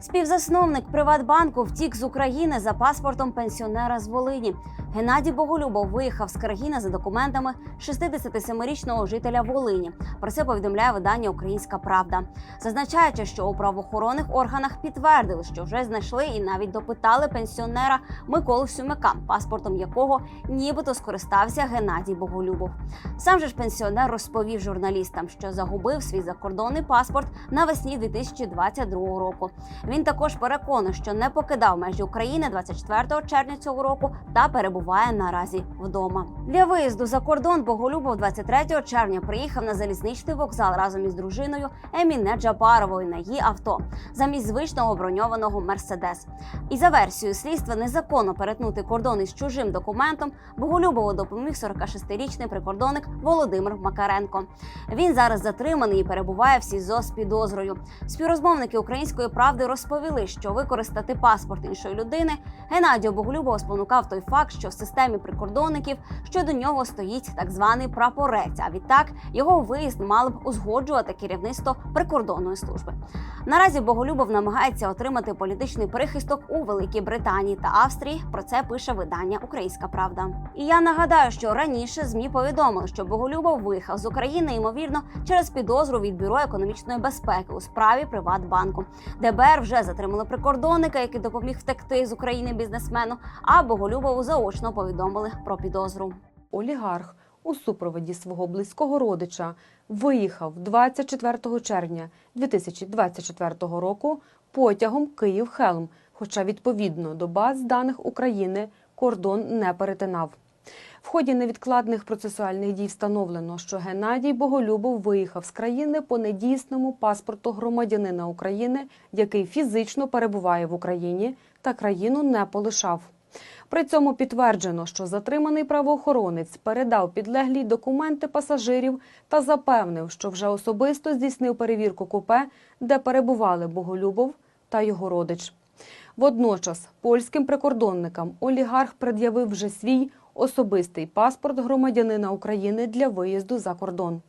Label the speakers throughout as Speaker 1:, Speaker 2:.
Speaker 1: Співзасновник Приватбанку втік з України за паспортом пенсіонера з Волині. Геннадій Боголюбов виїхав з країни за документами 67-річного жителя Волині. Про це повідомляє видання Українська Правда, зазначаючи, що у правоохоронних органах підтвердили, що вже знайшли і навіть допитали пенсіонера Миколу Сюмика, паспортом якого нібито скористався Геннадій Боголюбов. Сам же ж пенсіонер розповів журналістам, що загубив свій закордонний паспорт навесні 2022 року. Він також переконує, що не покидав межі України 24 червня цього року та перебуває наразі вдома. Для виїзду за кордон Боголюбов 23 червня приїхав на залізничний вокзал разом із дружиною Еміне Джапаровою на її авто замість звичного броньованого Мерседес. І за версією слідства незаконно перетнути кордон із чужим документом Боголюбову допоміг 46-річний прикордонник Володимир Макаренко. Він зараз затриманий і перебуває в СІЗО з підозрою. Співрозмовники української правди розповіли, що використати паспорт іншої людини Геннадія Боголюбова спонукав той факт, що в системі прикордонників щодо нього стоїть так званий прапорець. А відтак його виїзд мало б узгоджувати керівництво прикордонної служби. Наразі Боголюбов намагається отримати політичний прихисток у Великій Британії та Австрії. Про це пише видання Українська Правда. І я нагадаю, що раніше змі повідомили, що Боголюбов виїхав з України ймовірно через підозру від бюро економічної безпеки у справі Приватбанку. ДБР вже затримали прикордонника, який допоміг втекти з України бізнесмену. А Боголюбову заочно повідомили про підозру.
Speaker 2: олігарх у супроводі свого близького родича виїхав 24 червня 2024 року потягом Київ-Хелм, хоча відповідно до баз даних України кордон не перетинав. В ході невідкладних процесуальних дій встановлено, що Геннадій Боголюбов виїхав з країни по недійсному паспорту громадянина України, який фізично перебуває в Україні та країну не полишав. При цьому підтверджено, що затриманий правоохоронець передав підлеглі документи пасажирів та запевнив, що вже особисто здійснив перевірку купе, де перебували Боголюбов та його родич. Водночас польським прикордонникам олігарх пред'явив вже свій особистий паспорт громадянина України для виїзду за кордон.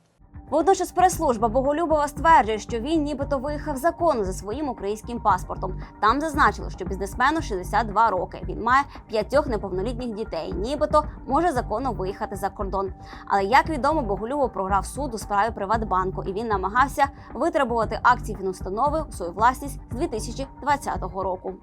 Speaker 1: Водночас прес-служба Боголюбова стверджує, що він нібито виїхав законно за своїм українським паспортом. Там зазначили, що бізнесмену 62 роки. Він має п'ятьох неповнолітніх дітей. Нібито може законно виїхати за кордон. Але як відомо, Боголюбов програв суд у справі Приватбанку, і він намагався витребувати акції фінустанови у свою власність з 2020 року.